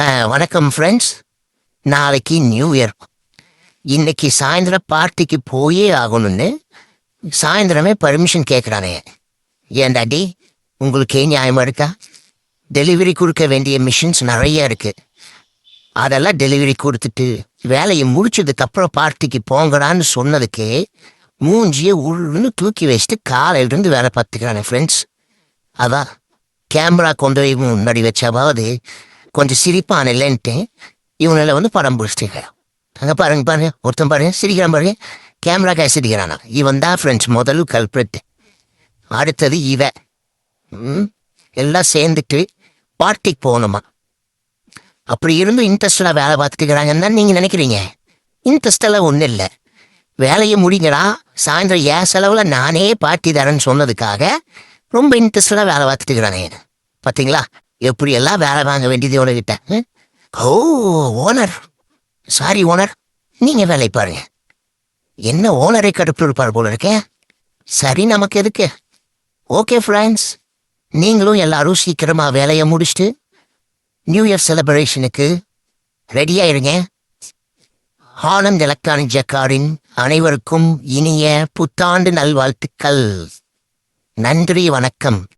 வணக்கம் ஃப்ரெண்ட்ஸ் நாளைக்கு new year இன்னைக்கு சாயந்தரம் பார்ட்டிக்கு போயே ஆகணும்னு சாயந்தரமே பர்மிஷன் கேட்குறானே ஏண்டாடி உங்களுக்கு நியாயமாக இருக்கா? டெலிவரி கொடுக்க வேண்டிய மிஷின்ஸ் நிறைய இருக்கு. அதெல்லாம் டெலிவரி கொடுத்துட்டு வேலையை முடிச்சதுக்கப்புறம் பார்ட்டிக்கு போங்கடான்னு சொன்னதுக்கே மூஞ்சியை உள்ளுன்னு தூக்கி வச்சுட்டு காலையிலேருந்து வேலை பார்த்துக்கிறானே ஃப்ரெண்ட்ஸ் அதான் கேமரா கொண்டு போய் முன்னாடி வச்சாவது கொஞ்சம் சிரிப்பான இல்லைன்ட்டு இவனால வந்து படம் பிடிச்சிட்டு அங்கே பாருங்க பாருங்க ஒருத்தன் பாருங்க சிரிக்கிறான் பாருங்க. கேமரா காய் சிரிக்கிறானா? இவன் தான் ஃப்ரெண்ட்ஸ் முதல் கல்பிரட்டு அடுத்தது இவ. ம், எல்லாம் சேர்ந்துட்டு பார்ட்டிக்கு போகணுமா? அப்படி இருந்தும் இன்ட்ரெஸ்டாக வேலை பார்த்துட்டு இருக்கிறாங்கன்னு தான் நீங்கள் நினைக்கிறீங்க. இன்ட்ரெஸ்டெல்லாம் ஒன்றும் இல்லை. வேலையை முடிங்கடா சாயந்தரம் ஏன் செலவில் நானே பார்ட்டி தரேன்னு சொன்னதுக்காக ரொம்ப இன்ட்ரெஸ்டாக வேலை பார்த்துட்டுக்கிறானே பார்த்தீங்களா எப்படியெல்லாம் வேலை வாங்க வேண்டியது உனக்கிட்ட ஓ ஓனர். Sorry owner. நீங்கள் வேலை பாருங்க. என்ன ஓனரை கடுப்பிருப்பார் போல இருக்கேன் சரி நமக்கு எதுக்கு? ஓகே ஃப்ரெண்ட்ஸ் நீங்களும் எல்லாரும் சீக்கிரமா வேலையை முடிச்சுட்டு நியூ இயர் செலிப்ரேஷனுக்கு ரெடியாயிருங்க ஆனந்த் எலக்ட்ரானிக் ஜக்காரின் அனைவருக்கும் இனிய புத்தாண்டு நல்வாழ்த்துக்கள். நன்றி வணக்கம்.